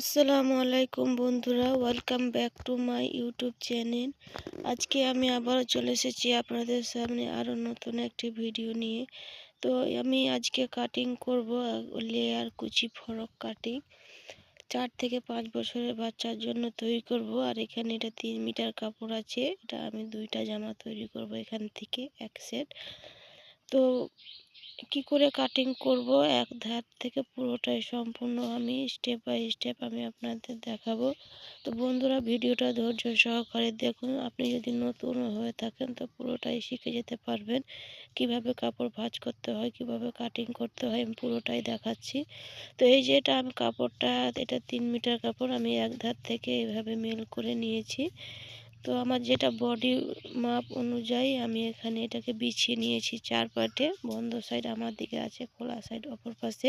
আসসালামু আলাইকুম বন্ধুরা welcome back to my YouTube channel আজকে আমি আবারও চলে এসেছি আপনাদের সামনে আরও নতুন একটি ভিডিও নিয়ে। তো আমি আজকে কাটিং করব লেয়ার কুচি, ফরক কাটিং চার থেকে পাঁচ বছরের বাচ্চার জন্য তৈরি করব, আর এখানে এটা তিন মিটার কাপড় আছে। এটা আমি দুইটা জামা তৈরি করব এখান থেকে, এক সেট তো কি করে কাটিং করব? এক ধার থেকে পুরোটাই সম্পূর্ণ আমি স্টেপ বাই স্টেপ আমি আপনাদের দেখাবো। তো বন্ধুরা, ভিডিওটা ধৈর্য সহকারে দেখুন। আপনি যদি নতুন হয়ে থাকেন, তো পুরোটাই শিখে যেতে পারবেন। কীভাবে কাপড় ভাঁজ করতে হয়, কীভাবে কাটিং করতে হয়, আমি পুরোটাই দেখাচ্ছি। তো এই যে এটা আমি কাপড়টা, এটা তিন মিটার কাপড় আমি এক ধার থেকে এভাবে মেল করে নিয়েছি। তো আমার যেটা বডি মাপ অনুযায়ী আমি এখানে এটাকে বিছিয়ে নিয়েছি চার পাটে বন্ধ সাইড আমার দিকে আছে, খোলা সাইড অপর পাশে।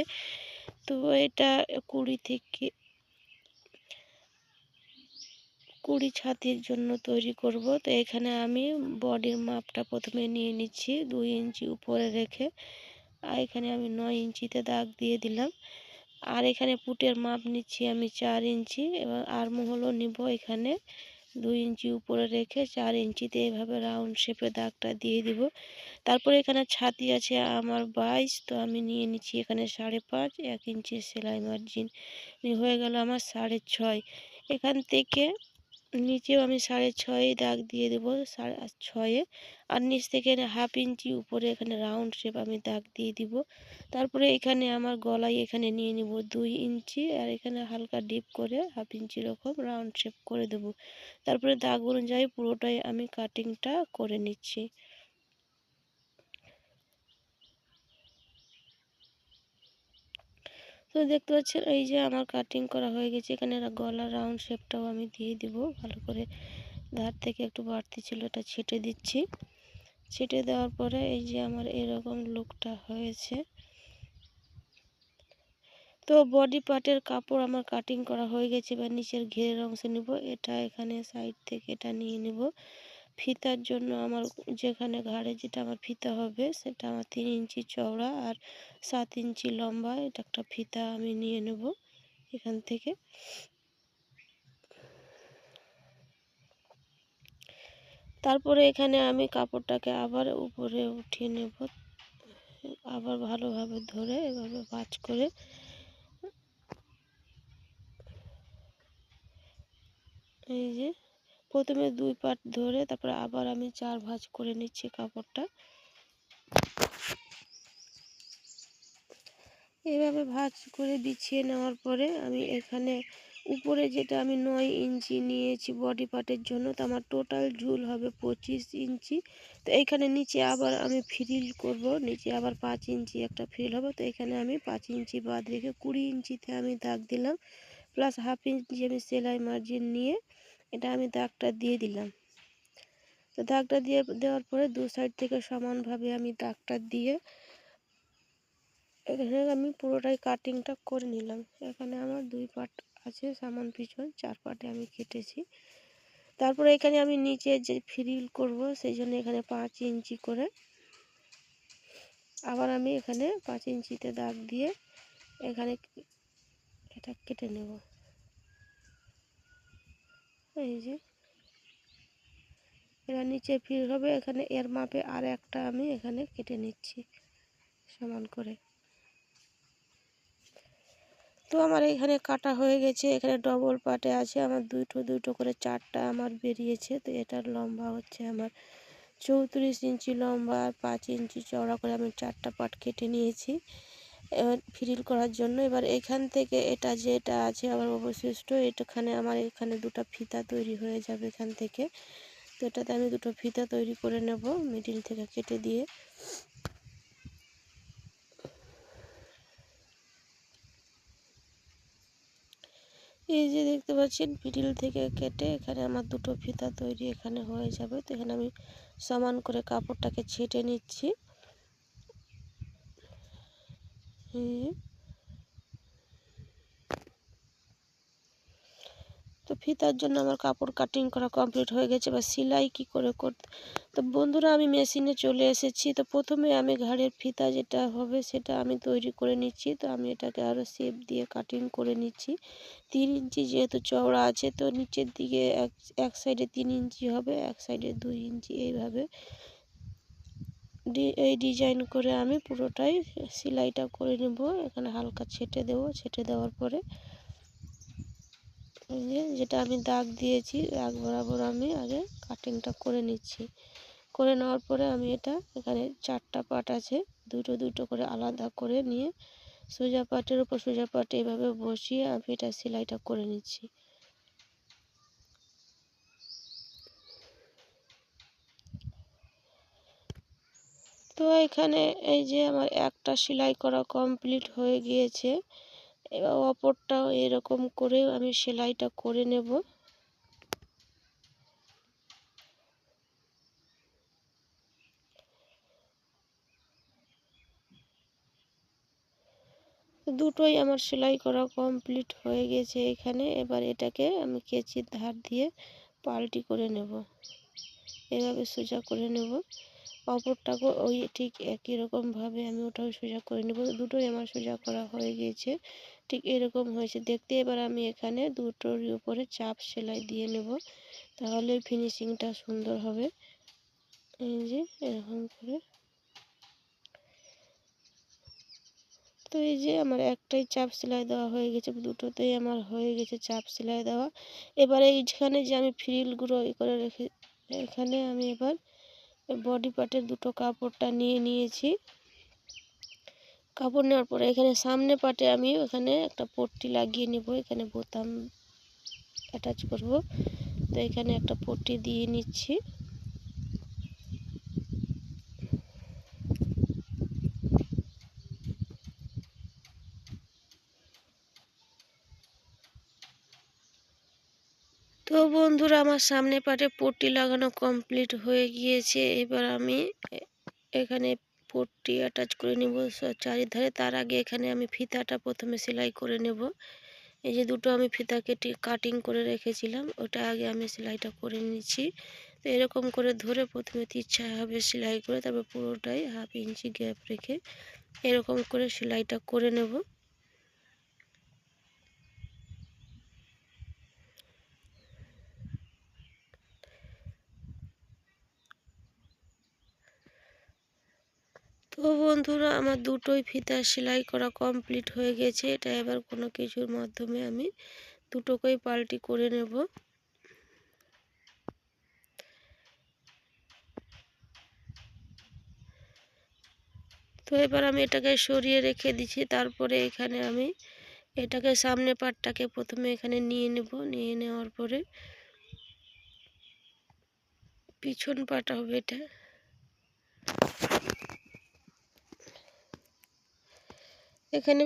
তো এটা কুড়ি থেকে কুড়ি ছাতির জন্য তৈরি করব। তো এখানে আমি বডির মাপটা প্রথমে নিয়ে নিচ্ছি দুই ইঞ্চি উপরে রেখে। আর এখানে আমি নয় ইঞ্চিতে দাগ দিয়ে দিলাম। আর এখানে পুটের মাপ নিচ্ছি আমি চার ইঞ্চি এবং আর মহলও নিব এখানে। দুই ইঞ্চি উপরে রেখে চার ইঞ্চিতে এভাবে রাউন্ড শেপে দাগটা দিয়ে দিব। তারপরে এখানে ছাতি আছে আমার বাইশ, তো আমি নিয়ে নিচ্ছি এখানে সাড়ে পাঁচ, এক ইঞ্চি সেলাই মার্জিন হয়ে গেল আমার সাড়ে ছয়। এখান থেকে নিচেও আমি সাড়ে ছয়ে দাগ দিয়ে দেবো, সাড়ে ছয়ে। আর নিচ থেকে হাফ ইঞ্চি উপরে এখানে রাউন্ড শেপ আমি দাগ দিয়ে দিব। তারপরে এখানে আমার গলায় এখানে নিয়ে নিব দুই ইঞ্চি আর এখানে হালকা ডিপ করে হাফ ইঞ্চি রকম রাউন্ড শেপ করে দেব। তারপরে দাগ অনুযায়ী পুরোটাই আমি কাটিংটা করে নিচ্ছি। তো দেখতে পাচ্ছেন, এই যে আমার কাটিং করা হয়ে গেছে। এখানে গলার রাউন্ড শেপটাও আমি দিয়ে দিব। ভালো করে ধার থেকে একটু বাড়তি ছিল এটা ছেটে দিচ্ছি। ছেটে দেওয়ার পরে এই যে আমার এরকম লুকটা হয়েছে। তো বডি পার্টের কাপড় আমার কাটিং করা হয়ে গেছে, এবার নিচের ঘেরের অংশ নেব। এটা এখানে সাইড থেকে এটা নিয়ে নেব। ফিতার জন্য আমার যেখানে ঘাড়ে যেটা আমার ফিতা হবে, সেটা আমার তিন ইঞ্চি চওড়া আর সাত ইঞ্চি লম্বা, এটা একটা ফিতা আমি নিয়ে নেব এখান থেকে। তারপরে এখানে আমি কাপড়টাকে আবার উপরে উঠিয়ে নেব, আবার ভালোভাবে ধরে এভাবে ভাজ করে। এই যে প্রথমে দুই পাট ধরে তারপরে আবার আমি চার ভাঁজ করে নিচ্ছি কাপড়টা। এভাবে ভাঁজ করে বিছিয়ে নেওয়ার পরে আমি এখানে উপরে যেটা আমি নয় ইঞ্চি নিয়েছি বডি পার্টের জন্য, তো আমার টোটাল ঝুল হবে পঁচিশ ইঞ্চি। তো এইখানে নিচে আবার আমি ফ্রিল করব, নিচে আবার পাঁচ ইঞ্চি একটা ফ্রিল হবে। তো এখানে আমি পাঁচ ইঞ্চি বাদ রেখে কুড়ি ইঞ্চিতে আমি দাগ দিলাম, প্লাস হাফ ইঞ্চি আমি সেলাই মার্জিন নিয়ে এটা আমি দাগটা দিয়ে দিলাম। তো দাগটা দিয়ে দেওয়ার পরে দু সাইড থেকে সমানভাবে আমি দাগটা দিয়ে এখানে আমি পুরোটাই কাটিংটা করে নিলাম। এখানে আমার দুই পার্ট আছে, সামান পিছন, চার পার্টে আমি কেটেছি। তারপরে এখানে আমি নিচে যে ফ্রিল করব, সেই জন্য এখানে পাঁচ ইঞ্চি করে আবার আমি এখানে পাঁচ ইঞ্চিতে দাগ দিয়ে এখানে এটা কেটে নেব। এই যে। এরা নিচে ফির হবে, এখানে এর মাপে আর একটা আমি এখানে কেটে নিচ্ছি সমান করে। তো আমার এখানে কাটা হয়ে গেছে, এখানে ডবল পাটে আছে, আমার দুটো দুটো করে চারটা আমার বেরিয়েছে, তো এটার লম্বা হচ্ছে আমার চৌত্রিশ ইঞ্চি লম্বা আর পাঁচ ইঞ্চি চওড়া করে আমি চারটা পাট কেটে নিয়েছি। এবার ফ্রিল করার জন্য। এবার এখান থেকে এটা যেটা আছে, আমার অবশিষ্ট এটাখানে আমার এখানে দুটো ফিতা তৈরি হয়ে যাবে এখান থেকে। তো এটাতে আমি দুটো ফিতা তৈরি করে নেব মিডিল থেকে কেটে দিয়ে। এই যে দেখতে পাচ্ছেন, মিডিল থেকে কেটে এখানে আমার দুটো ফিতা তৈরি এখানে হয়ে যাবে। তো এখানে আমি সমান করে কাপড়টাকে ছেটে নিচ্ছি। তো ফিতার জন্য আমার কাপড় কাটিং করা কমপ্লিট হয়ে গেছে বা সেলাই কি করে করতে? তো বন্ধুরা, আমি মেশিনে চলে এসেছি। তো প্রথমে আমি ঘাড়ের ফিতা যেটা হবে সেটা আমি তৈরি করে নিচ্ছি। তো আমি এটাকে আরও শেপ দিয়ে কাটিং করে নিচ্ছি। তিন ইঞ্চি যেহেতু চওড়া আছে, তো নিচের দিকে এক এক সাইডে তিন ইঞ্চি হবে, এক সাইডে দুই ইঞ্চি এইভাবে এই ডিজাইন করে আমি পুরোটাই সেলাইটা করে নেব। এখানে হালকা ছেটে দেব। ছেটে দেওয়ার পরে যেটা আমি দাগ দিয়েছি, দাগ বরাবর আমি আগে কাটিংটা করে নিচ্ছি। করে নেওয়ার পরে আমি এটা এখানে চারটা পাট আছে, দুটো দুটো করে আলাদা করে নিয়ে সোজা পাটের উপর সোজা পাট এভাবে বসিয়ে আমি এটা সেলাইটা করে নিচ্ছি। তো এখানে এই যে আমার একটা সেলাই করা কমপ্লিট হয়ে গিয়েছে। এবার অপরটাও এরকম করে আমি সেলাইটা করে নেব। দুটোই আমার সেলাই করা কমপ্লিট হয়ে গেছে এখানে। এবার এটাকে আমি কেচির ধার দিয়ে পাল্টি করে নেব। এভাবে সোজা করে নেব। অপরটাকে ওই ঠিক একই রকমভাবে আমি ওটাও সোজা করে নেব। দুটোই আমার সোজা করা হয়ে গিয়েছে। ঠিক এরকম হয়েছে। দেখতে এবার আমি এখানে দুটোর উপরে চাপ সেলাই দিয়ে নেব। তাহলে ফিনিশিংটা সুন্দর হবে। এই যে এরকম করে। তো এই যে আমার একটাই চাপ সেলাই দেওয়া হয়ে গেছে। দুটোতেই আমার হয়ে গেছে চাপ সেলাই দেওয়া। এবারে এইখানে যে আমি ফ্রিলগুলো ই করে রেখে, এখানে আমি এবার বডি পার্টের দুটো কাপড়টা নিয়ে নিয়েছি। কাপড় নেওয়ার পরে এখানে সামনে পাটে আমি ওখানে একটা পট্টি লাগিয়ে নেব। এখানে বোতাম অ্যাটাচ করব। তো এখানে একটা পট্টি দিয়ে নিচ্ছি। বন্ধুরা, আমার সামনে পাটে পট্টি লাগানো কমপ্লিট হয়ে গিয়েছে। এবার আমি এখানে পট্টি অ্যাটাচ করে নেব। চারিধারে তার আগে এখানে আমি ফিতাটা প্রথমে সেলাই করে নেব। এই যে দুটো আমি ফিতা কেটে কাটিং করে রেখেছিলাম, ওটা আগে আমি সেলাইটা করে নিচ্ছি তো এরকম করে ধরে প্রথমে ইচ্ছা হবে সেলাই করে তারপর পুরোটাই হাফ ইঞ্চি গ্যাপ রেখে এরকম করে সেলাইটা করে নেব। তো বন্ধুরা, আমার দুটোই ফিতা সেলাই করা কমপ্লিট হয়ে গেছে। এটা এবার কোনো কিছুর মাধ্যমে আমি দুটোকেই পাল্টি করে নেব। তো এবার আমি এটাকে সরিয়ে রেখে দিচ্ছি। তারপরে এখানে আমি এটাকে সামনে পাটটাকে প্রথমে এখানে নিয়ে নেব। নিয়ে নেওয়ার পরে পিছন পাটা হবে এটা। এখানে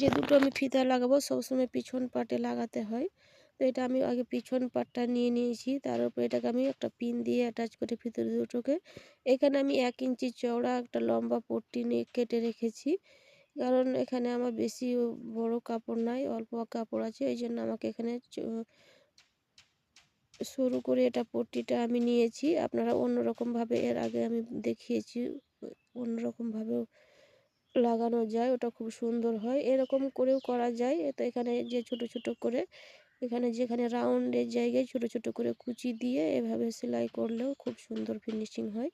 যে দুটো আমি ফিতা লাগাবো, সবসময় পিছন পাটে লাগাতে হয়। তো এটা আমি আগে পিছন পাটটা নিয়ে নিয়েছি তার উপরে এটাকে আমি একটা পিন দিয়ে অ্যাটাচ করে ভিতরে দুটোকে। এখানে আমি এক ইঞ্চি চওড়া একটা লম্বা পট্টি নিয়ে কেটে রেখেছি, কারণ এখানে আমার বেশি বড় কাপড় নাই, অল্প কাপড় আছে, এই জন্য আমাকে এখানে শুরু করে এটা পট্টিটা আমি নিয়েছি। আপনারা অন্যরকমভাবে এর আগে আমি দেখিয়েছি, অন্যরকমভাবেও লাগানো যায়, ওটা খুব সুন্দর হয়। এরকম করেও করা যায়। তো এখানে যে ছোট ছোট করে এখানে যেখানে রাউন্ডের জায়গায় ছোট ছোট করে কুচি দিয়ে এভাবে সেলাই করলেও খুব সুন্দর ফিনিশিং হয়।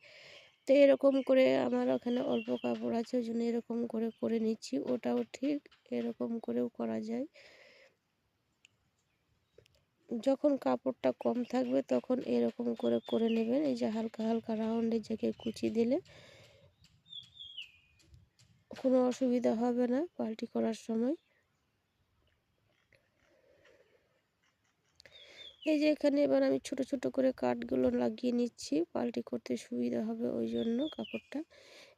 তো এরকম করে আমার ওখানে অল্প কাপড় আছে, ওই জন্য এরকম করে করে নিচ্ছি। ওটাও ঠিক এরকম করেও করা যায়। যখন কাপড়টা কম থাকবে তখন এরকম করে করে নেবেন। এই যে হালকা হালকা রাউন্ডের জায়গায় কুচি দিলে কোনো অসুবিধা হবে না পাল্টি করার সময়। এই যে এখানে এবার আমি ছোট ছোট করে কাঠগুলো লাগিয়ে নিচ্ছি, পাল্টি করতে সুবিধা হবে ওই জন্য কাপড়টা।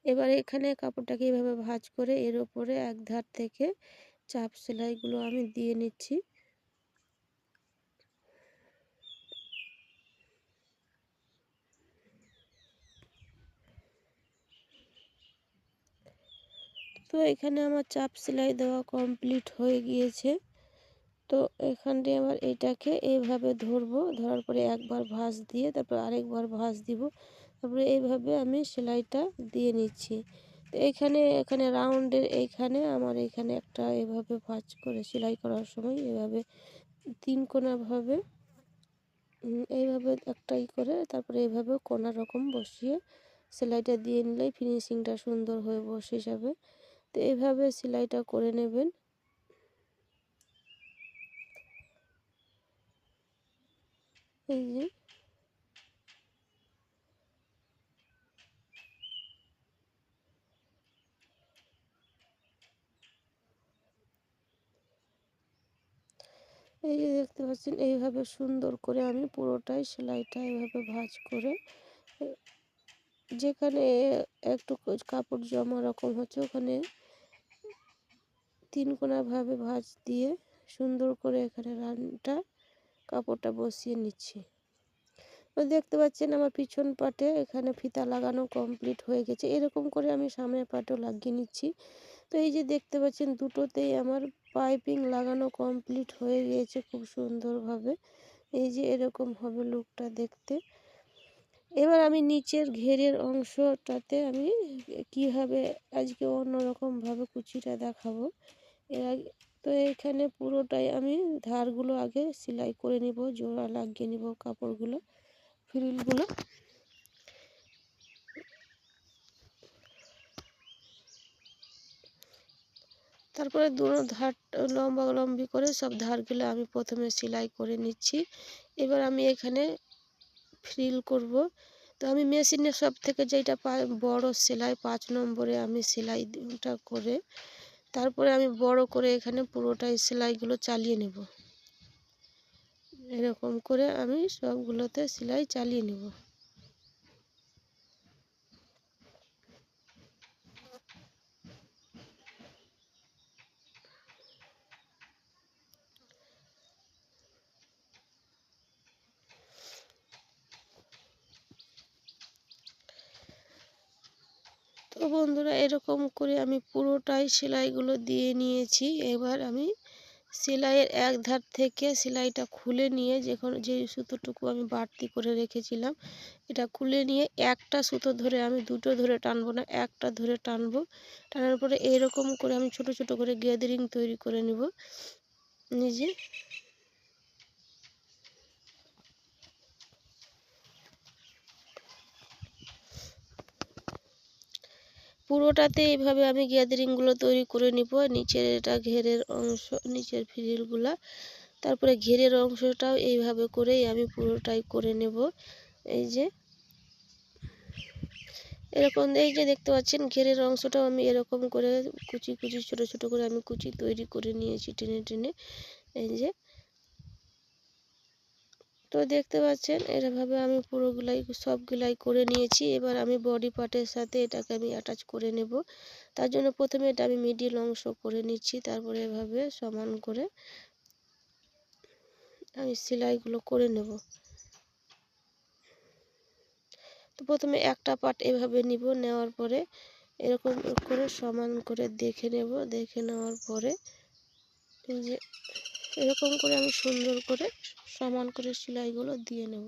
এবার এখানে কাপড়টাকে এইভাবে ভাঁজ করে এর ওপরে এক ধার থেকে চাপ সেলাইগুলো আমি দিয়ে নিচ্ছি। তো এখানে আমার চাপ সেলাই দেওয়া কমপ্লিট হয়ে গিয়েছে। তো এখান দিয়ে আবার এইটাকে এইভাবে ধরবো, ধরার পরে একবার ভাঁজ দিয়ে তারপর আরেকবার ভাঁজ দিব। তারপরে এইভাবে আমি সেলাইটা দিয়ে নিচ্ছি। তো এইখানে এখানে রাউন্ডের এইখানে আমার এখানে একটা এভাবে ভাঁজ করে সেলাই করার সময় এভাবে তিন কোনাভাবে এইভাবে একটাই করে তারপরে এইভাবে কোনা রকম বসিয়ে সেলাইটা দিয়ে নিলেই ফিনিশিংটা সুন্দর হয়ে বসে যাবে। তো এইভাবে সেলাইটা করে নেবেন। এই যে। এই যে দেখতে পাচ্ছেন, এইভাবে সুন্দর করে আমি পুরোটাই সেলাইটা এইভাবে ভাঁজ করে যেখানে একটু কাপড় জমা রকম হচ্ছে, ওখানে তিন কোনাভাবে ভাঁজ দিয়ে সুন্দর করে এখানে রানটা, কাপড়টা বসিয়ে নিচ্ছি। তো দেখতে পাচ্ছেন আমার পিছন পাটে এখানে ফিতা লাগানো কমপ্লিট হয়ে গেছে। এরকম করে আমি সামনের পাটেও লাগিয়ে নিচ্ছি। তো এই যে দেখতে পাচ্ছেন দুটোতেই আমার পাইপিং লাগানো কমপ্লিট হয়ে গিয়েছে খুব সুন্দরভাবে। এই যে এরকম হবে লুকটা দেখতে। এবার আমি নিচের ঘেরের অংশটাতে আমি কীভাবে আজকে অন্যরকমভাবে কুচিটা দেখাবো? এর তো এখানে পুরোটাই আমি ধারগুলো আগে সেলাই করে নিব, জোড়া লাগিয়ে নিব কাপড়গুলো, ফ্রিলগুলো। তারপরে দুটো ধার, লম্বা লম্বি করে সব ধারগুলো আমি প্রথমে সেলাই করে নিচ্ছি। এবার আমি এখানে ফ্রিল করব। তো আমি মেশিনে সব থেকে যেটা বড় সেলাই পাঁচ নম্বরে আমি সেলাইটা করে, তারপরে আমি বড় করে এখানে পুরোটাই সেলাইগুলো চালিয়ে নেব। এরকম করে আমি সবগুলোতে সেলাই চালিয়ে নেব। বন্ধুরা, এরকম করে আমি পুরোটাই সেলাইগুলো দিয়ে নিয়েছি। এবার আমি সেলাইয়ের এক ধার থেকে সেলাইটা খুলে নিয়ে যখন, যে সুতোটুকু আমি বাড়তি করে রেখেছিলাম, এটা খুলে নিয়ে একটা সুতো ধরে আমি দুটো ধরে টানবো না, একটা ধরে টানবো। টানার পরে এরকম করে আমি ছোট ছোট করে গ্যাদারিং তৈরি করে নিব। নিজে পুরোটাতে এইভাবে আমি গ্যাদারিংগুলো তৈরি করে নিব। নিচের এটা ঘেরের অংশ, নিচের ফিরিলগুলা তারপরে ঘেরের অংশটাও এইভাবে করেই আমি পুরোটাই করে নেব। এই যে। এরকম এই যে দেখতে পাচ্ছেন, ঘেরের অংশটাও আমি এরকম করে কুচি কুচি ছোট ছোট করে আমি কুচি তৈরি করে নিয়েছি টেনে টেনে। এই যে। তো দেখতে পাচ্ছেন, এরভাবে আমি পুরোগুলাই, সবগুলাই করে নিয়েছি। এবার আমি বডি পার্টের সাথে এটাকে আমি অ্যাটাচ করে নেব। তার জন্য প্রথমে এটা আমি মিডিল অংশ করে নিচ্ছি। তারপরে এভাবে সমান করে আমি সেলাইগুলো করে নেব। তো প্রথমে একটা পার্ট এভাবে নিব। নেওয়ার পরে এরকম করে সমান করে দেখে নেব। দেখে নেওয়ার পরে যে এরকম করে আমি সুন্দর করে সমান করে সেলাইগুলো দিয়ে নেব।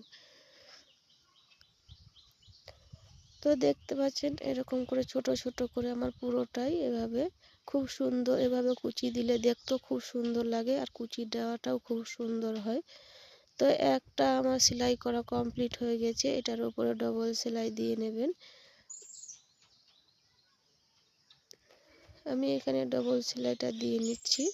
তো দেখতে পাচ্ছেন এরকম করে ছোট ছোট করে আমার পুরোটাই এভাবে খুব সুন্দর, এভাবে কুচি দিলে দেখতেও খুব সুন্দর লাগে আর কুচি দেওয়াটাও খুব সুন্দর হয়। তো একটা আমার সেলাই করা কমপ্লিট হয়ে গেছে, এটার উপরে ডবল সেলাই দিয়ে নেবেন। আমি এখানে ডবল সেলাইটা দিয়ে নিচ্ছি।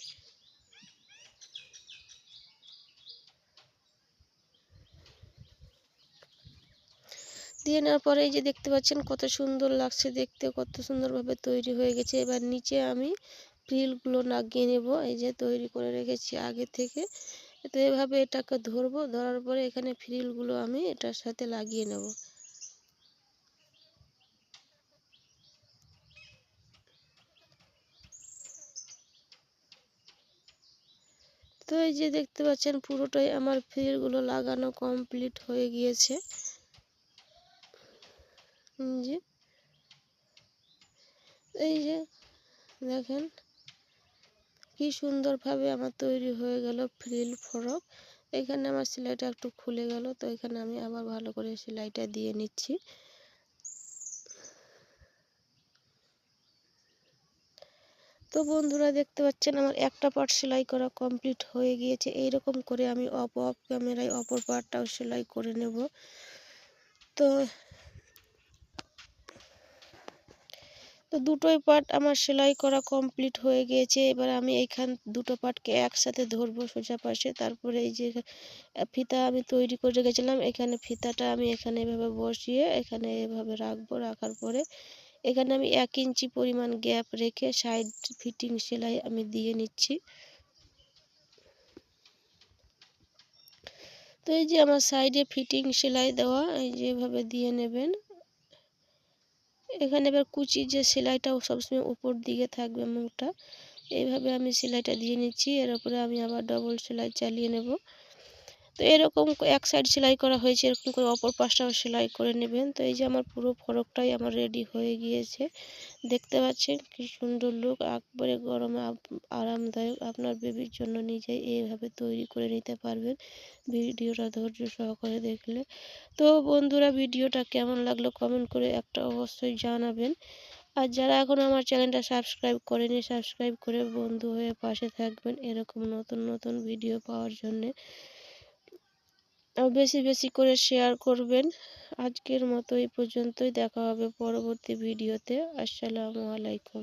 দিয়ে নেওয়ার পরে এই যে দেখতে পাচ্ছেন কত সুন্দর লাগছে দেখতে, কত সুন্দরভাবে তৈরি হয়ে গেছে। এবার নিচে আমি প্রিলগুলো লাগিয়ে নেব, এই যে তৈরি করে রেখেছি আগে থেকে। তো এভাবে এটাকে ধরবো, ধরার পরে এখানে ফ্রিলগুলো আমি এটার সাথে লাগিয়ে নেব। তো এই যে দেখতে পাচ্ছেন পুরোটাই আমার ফ্রিলগুলো লাগানো কমপ্লিট হয়ে গিয়েছে যে এই যে, দেখেন কি সুন্দরভাবে আমার তৈরি হয়ে গেল ফ্রিল ফ্রক। এখানে আমার সেলাইটা একটু খুলে গেল, তো এখানে আমি আবার ভালো করে সেলাইটা দিয়ে নিচ্ছি। তো বন্ধুরা, দেখতে পাচ্ছেন আমার একটা পার্ট সেলাই করা কমপ্লিট হয়ে গিয়েছে। এই রকম করে আমি অপ অফ ক্যামেরায় অপর পার্টটাও সেলাই করে নেব। তো তো দুটোই পার্ট আমার সেলাই করা কমপ্লিট হয়ে গিয়েছে। এবার আমি এইখান দুটো পার্টকে একসাথে ধরবো সোজা পাশে। তারপরে এই যে ফিতা আমি তৈরি করে রেখেছিলাম। এখানে ফিতাটা আমি এখানে এভাবে বসিয়ে এখানে এভাবে রাখব। রাখার পরে এখানে আমি এক ইঞ্চি পরিমাণ গ্যাপ রেখে সাইড ফিটিং সেলাই আমি দিয়ে নিচ্ছি। তো এই যে আমার সাইডে ফিটিং সেলাই দেওয়া, এই যেভাবে দিয়ে নেবেন। এখানে এবার কুচি যে সেলাইটা সবসময় উপর দিকে থাকবে মুখটা এইভাবে আমি সেলাইটা দিয়ে নিচ্ছি। এর উপরে আমি আবার ডবল সেলাই চালিয়ে নেব। তো এরকম এক সাইড সেলাই করা হয়েছে, এরকম করে অপর পাশটাও সেলাই করে নেবেন। তো এই যে আমার পুরো ফরকটাই আমার রেডি হয়ে গিয়েছে। দেখতে পাচ্ছেন কি সুন্দর লুক একবারে গরমে আরামদায়ক। আপনার বেবির জন্য নিজেই এইভাবে তৈরি করে নিতে পারবেন। ভিডিওটা ধৈর্য সহকারে দেখলে। তো বন্ধুরা, ভিডিওটা কেমন লাগল কমেন্ট করে একটা অবশ্যই জানাবেন। আর যারা এখন আমার চ্যানেলটা সাবস্ক্রাইব করেনি সাবস্ক্রাইব করে বন্ধু হয়ে পাশে থাকবেন এরকম নতুন নতুন ভিডিও পাওয়ার জন্যে। বেশি বেশি করে শেয়ার করবেন। আজকের মতো এই পর্যন্তই। দেখা হবে পরবর্তী ভিডিওতে। আসসালামু আলাইকুম।